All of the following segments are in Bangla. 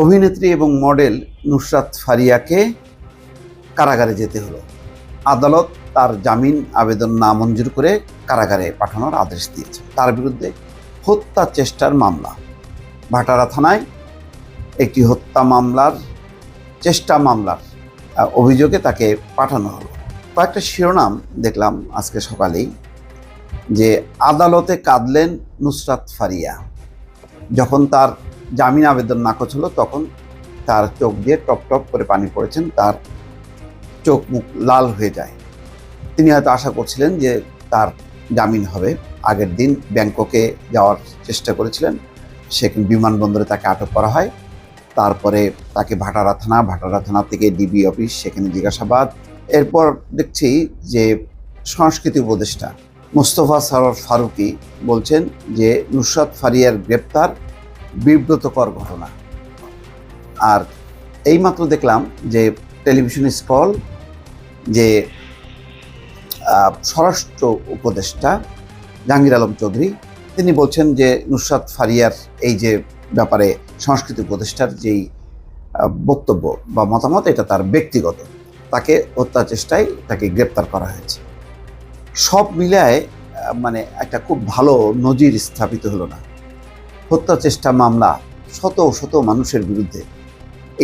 অভিনেত্রী এবং মডেল নুসরাত ফারিয়াকে কারাগারে যেতে হলো। আদালত তার জামিন আবেদন নামঞ্জুর করে কারাগারে পাঠানোর আদেশ দিয়েছে। তার বিরুদ্ধে হত্যা চেষ্টার মামলা। ভাটারা থানায় একটি হত্যা মামলার চেষ্টা মামলার অভিযোগে তাকে পাঠানো হলো। কয়েকটা শিরোনাম দেখলাম আজকে সকালেই। যে আদালতে কাঁদলেন নুসরাত ফারিয়া। যখন তার জামিন আবেদন নাকচ হলো তখন তার চোখ দিয়ে টপ টপ করে পানি পড়েছেন, তার চোখ মুখ লাল হয়ে যায়। তিনি হয়তো আশা করছিলেন যে তার জামিন হবে। আগের দিন ব্যাংককে যাওয়ার চেষ্টা করেছিলেন, সেখানে বিমানবন্দরে তাকে আটক করা হয়। তারপরে তাকে ভাটারা থানা ভাটারা থানা থেকে ডিবি অফিস, সেখানে জিজ্ঞাসাবাদ। এরপর দেখছি যে সংস্কৃতি উপদেষ্টা মোস্তফা সরর ফারুকি বলছেন যে নুসরাত ফারিয়ার গ্রেপ্তার বিব্রতকর ঘটনা। আর এইমাত্র দেখলাম যে টেলিভিশন স্কল যে স্বরাষ্ট্র উপদেষ্টা জাহাঙ্গীর আলম চৌধুরী, তিনি বলছেন যে নুসরাত ফারিয়ার এই যে ব্যাপারে সংস্কৃতি উপদেষ্টার যেই বক্তব্য বা মতামত, এটা তার ব্যক্তিগত। তাকে হত্যা চেষ্টায় তাকে গ্রেপ্তার করা হয়েছে। সব মিলায় মানে একটা খুব ভালো নজির স্থাপিত হলো না। হত্যা চেষ্টা মামলা শত শত মানুষের বিরুদ্ধে।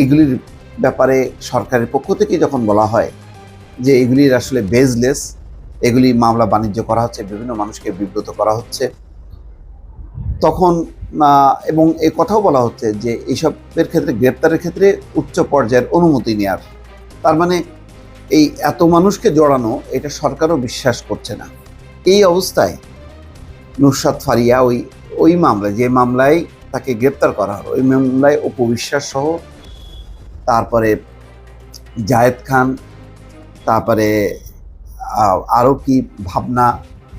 এগুলির ব্যাপারে সরকারের পক্ষ থেকে যখন বলা হয় যে এগুলির আসলে বেজলেস এগুলি মামলা বাণিজ্য করা হচ্ছে, বিভিন্ন মানুষকে বিব্রত করা হচ্ছে, তখন এবং এই কথাও বলা হচ্ছে যে এইসবের ক্ষেত্রে, গ্রেপ্তারের ক্ষেত্রে উচ্চ পর্যায়ের অনুমতি নেওয়ার তার মানে এই এত মানুষকে জড়ানো, এটা সরকারও বিশ্বাস করছে না। এই অবস্থায় নুসরাত ফারিয়া ওই ওই মামলায়, যে মামলায় তাকে গ্রেপ্তার করা হলো, ওই মামলায় অপবিশ্বাস সহ, তারপরে জায়েদ খান, তারপরে আরও কি ভাবনা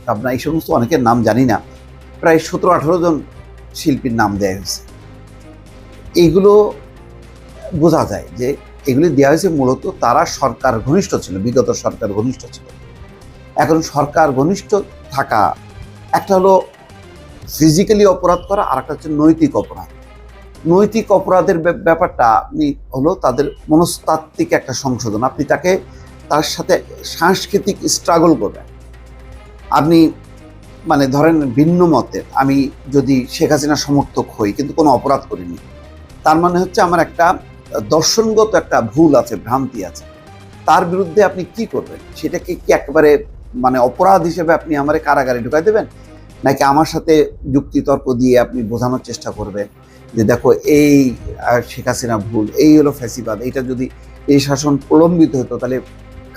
ভাবনা, এই সমস্ত অনেকের নাম জানি না। প্রায় সতেরো আঠারো জন শিল্পীর নাম দেওয়া হয়েছে। এইগুলো বোঝা যায় যে এগুলি দেওয়া হয়েছে মূলত তারা সরকার ঘনিষ্ঠ ছিল, বিগত সরকার ঘনিষ্ঠ ছিল। এখন সরকার ঘনিষ্ঠ থাকা, একটা হলো ফিজিক্যালি অপরাধ করা আর একটা হচ্ছে নৈতিক অপরাধ। নৈতিক অপরাধের ব্যাপারটা আপনি হলো তাদের মনস্তাত্ত্বিক একটা সংশোধন। আপনি তাকে, তার সাথে সাংস্কৃতিক স্ট্রাগল করবেন। আপনি মানে ধরেন ভিন্ন মতের আমি যদি শেখ হাসিনার সমর্থক হই, কিন্তু কোনো অপরাধ করিনি, তার মানে হচ্ছে আমার একটা দর্শনগত একটা ভুল আছে, ভ্রান্তি আছে। তার বিরুদ্ধে আপনি কি করবেন? সেটাকে কি একেবারে মানে অপরাধ হিসেবে আপনি আমার কারাগারে ঢুকাই দেবেন? নাকি আমার সাথে যুক্তিতর্ক দিয়ে আপনি বোঝানোর চেষ্টা করবেন? যে দেখো, এই শেখ হাসিনা ভুল, এই হলো ফ্যাসিবাদ এইটা যদি এই শাসন প্রলম্বিত হতো তাহলে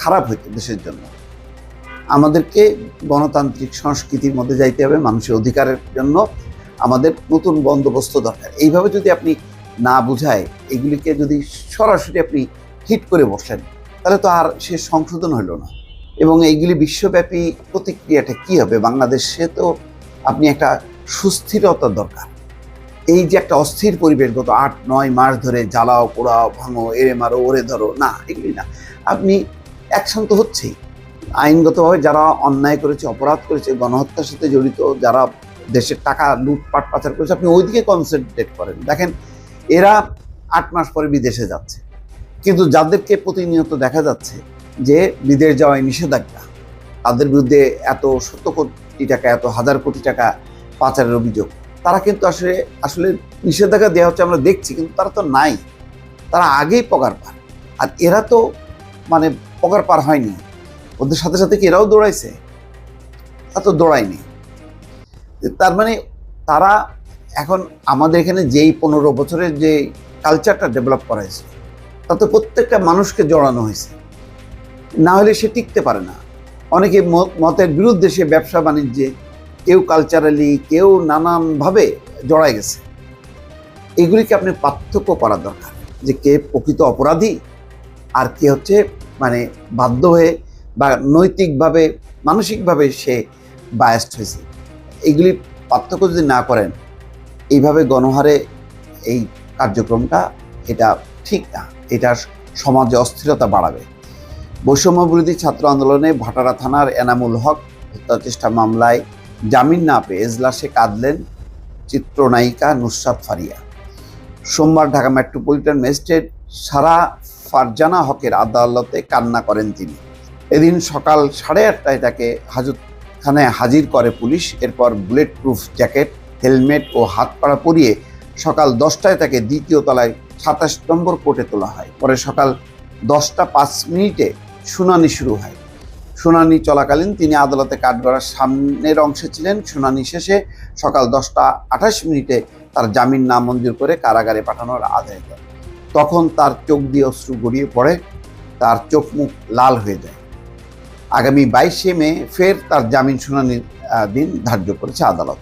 খারাপ হতো দেশের জন্য। আমাদেরকে গণতান্ত্রিক সংস্কৃতির মধ্যে যাইতে হবে, মানুষের অধিকারের জন্য আমাদের নতুন বন্দোবস্ত দরকার। এইভাবে যদি আপনি না বুঝায়, এগুলিকে যদি সরাসরি আপনি হিট করে বসেন, তাহলে তো আর সে সংশোধন হলো না। এবং এইগুলি বিশ্বব্যাপী প্রতিক্রিয়াটা কি হবে? বাংলাদেশে তো আপনি একটা সুস্থিরতা দরকার। এই যে একটা অস্থির পরিবেশ গত আট, নয় মাস ধরে জ্বালাও, পোড়াও, ভাঙো এরে মারো ওরে ধরো, না, এগুলি না। আপনি অ্যাকশন তো হচ্ছেই। আইনগতভাবে যারা অন্যায় করেছে, অপরাধ করেছে, গণহত্যার সাথে জড়িত, যারা দেশের টাকা লুটপাট, পাচার করেছে, আপনি ওইদিকে কনসেন্ট্রেট করেন। দেখেন, এরা আট মাস পরে বিদেশে যাচ্ছে। কিন্তু যাদেরকে প্রতিনিয়ত দেখা যাচ্ছে যে বিদেশ যাওয়ায় নিষেধাজ্ঞা, তাদের বিরুদ্ধে এত শত কোটি টাকা, এত হাজার কোটি টাকা পাচারের অভিযোগ। তারা কিন্তু আসলে আসলে নিষেধাজ্ঞা দেওয়া হচ্ছে, আমরা দেখছি, কিন্তু তারা তো নাই। তারা আগেই পগার পার। আর এরা তো মানে পগার পার হয়নি। ওদের সাথে সাথে কি এরাও দৌড়াইছে? তা তো দৌড়ায়নি। তার মানে তারা এখন আমাদের এখানে যেই পনেরো বছরের যে কালচারটা ডেভেলপ করা হয়েছে, তাতে প্রত্যেকটা মানুষকে জড়ানো হয়েছে। না হলে সে টিকতে পারে না। অনেকে মতের বিরুদ্ধে সে ব্যবসা বাণিজ্যে কেউ কালচারালি কেউ নানানভাবে জড়ায় গেছে। এগুলিকে আপনি পার্থক্য করা দরকার যে কে প্রকৃত অপরাধী আর কে হচ্ছে মানে বাধ্য হয়ে বা নৈতিকভাবে, মানসিকভাবে সে বায়াস্ট হয়েছে। এগুলি পার্থক্য যদি না করেন, এইভাবে গণহারে এই কার্যক্রমটা এটা ঠিক না। এটা সমাজে অস্থিরতা বাড়াবে। বৈষম্য বিরোধী ছাত্র আন্দোলনে ভাটারা থানার এনামুল হক হত্যা চেষ্টা মামলায় জামিন না পেয়ে এজলাসে কাঁদলেন চিত্রনায়িকা নুসরাত ফারিয়া। সোমবার ঢাকা মেট্রোপলিটন ম্যাজিস্ট্রেট সারা ফারজানা হকের আদালতে কান্না করেন তিনি। এদিন সকাল সাড়ে আটটায় তাকে হাজতখানায় হাজির করে পুলিশ। এরপর বুলেট প্রুফ জ্যাকেট, হেলমেট ও হাত পাড়া পরিয়ে সকাল দশটায় তাকে দ্বিতীয় তলায় সাতাশ নম্বর কোর্টে তোলা হয়। পরে সকাল দশটা পাঁচ মিনিটে শুনানি শুরু হয়। শুনানি চলাকালীন তিনি আদালতে কাঠগড়ার সামনের অংশে ছিলেন। শুনানি শেষে সকাল দশটা আঠাশ মিনিটে তার জামিন নামঞ্জুর করে কারাগারে পাঠানোর আদেশ দেয় তখন তার চোখ দিয়ে অশ্রু গড়িয়ে পড়ে, তার চোখ মুখ লাল হয়ে যায়। আগামী বাইশে মে ফের তার জামিন শুনানির দিন ধার্য করেছে আদালত।